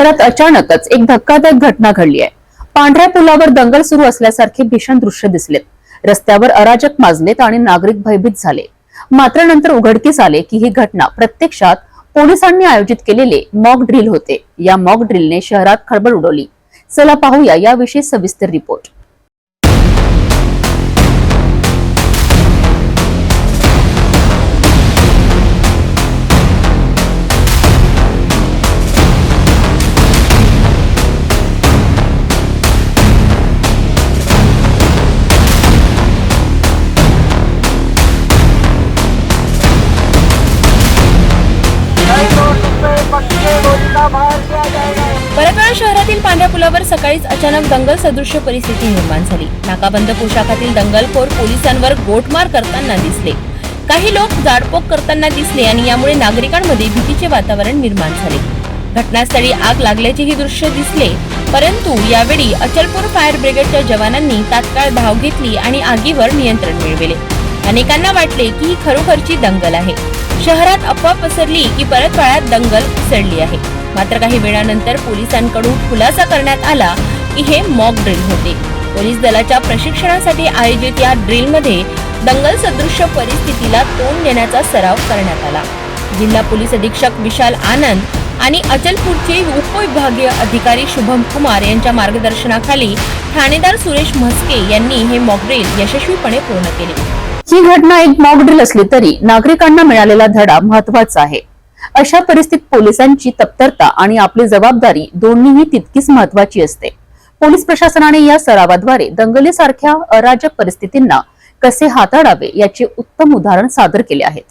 शहरात अचानकच एक धक्कादायक घटना घडली आहे. पांढऱ्या पुलावर दंगल सुरू असल्यासारखे भीषण दृश्य दिसलेत रस्त्यावर अराजक माजलेत आणि नागरिक भयभीत झाले. मात्र नंतर उघडकीस आले की ही घटना प्रत्यक्षात पोलिसांनी आयोजित केलेले मॉक ड्रिल होते. या मॉक ड्रिलने शहरात खळबळ उडवली. चला पाहूया याविषयी सविस्तर रिपोर्ट. परतवाडा शहरातील पांढऱ्या पुलावर सकाळीच अचानक दंगल सदृश्य परिस्थिती निर्माण झाली. नाकाबंद पोशाखातील दंगलखोर पोलिसांवर गोटमार करताना दिसले. काही लोक जाडपोक करताना दिसले आणि यामुळे नागरिकांमध्ये भीतीचे वातावरण निर्माण झाले. घटनास्थळी आग लागल्याचे ही दृश्य दिसले परंतु यावेळी अचलपूर फायर ब्रिगेडच्या जवानांनी तात्काळ धाव घेतली आणि आगीवर नियंत्रण मिळविले. अनेकांना वाटले की ही खरोखरची दंगल आहे. शहरात अफवा पसरली की परतवाळ्यात दंगल उसळली आहे. मात्र काही वेळानंतर पोलिसांकडून खुलासा करण्यात आला की हे मॉक ड्रिल होते. पोलीस दलाच्या प्रशिक्षणासाठी आयोजित या ड्रिलमध्ये दंगल सदृश्य परिस्थितीला तोंड देण्याचा सराव करण्यात आला. जिल्हा पोलीस अधीक्षक विशाल आनंद आणि अचलपूरचे उपविभागीय अधिकारी शुभम कुमार यांच्या मार्गदर्शनाखाली ठाणेदार सुरेश म्हस्के यांनी हे मॉक ड्रिल यशस्वीपणे पूर्ण केले. ही घटना एक मॉक ड्रिल असली तरी नागरिकांना मिळालेला धडा महत्त्वाचा आहे. अशा परिस्थितीत पोलिसांची तत्परता आणि आपली जबाबदारी दोन्हीही तितकीच महत्वाची असते. पोलीस प्रशासनाने या सरावाद्वारे दंगलीसारख्या अराजक परिस्थितींना कसे हाताळावे याचे उत्तम उदाहरण सादर केले आहेत.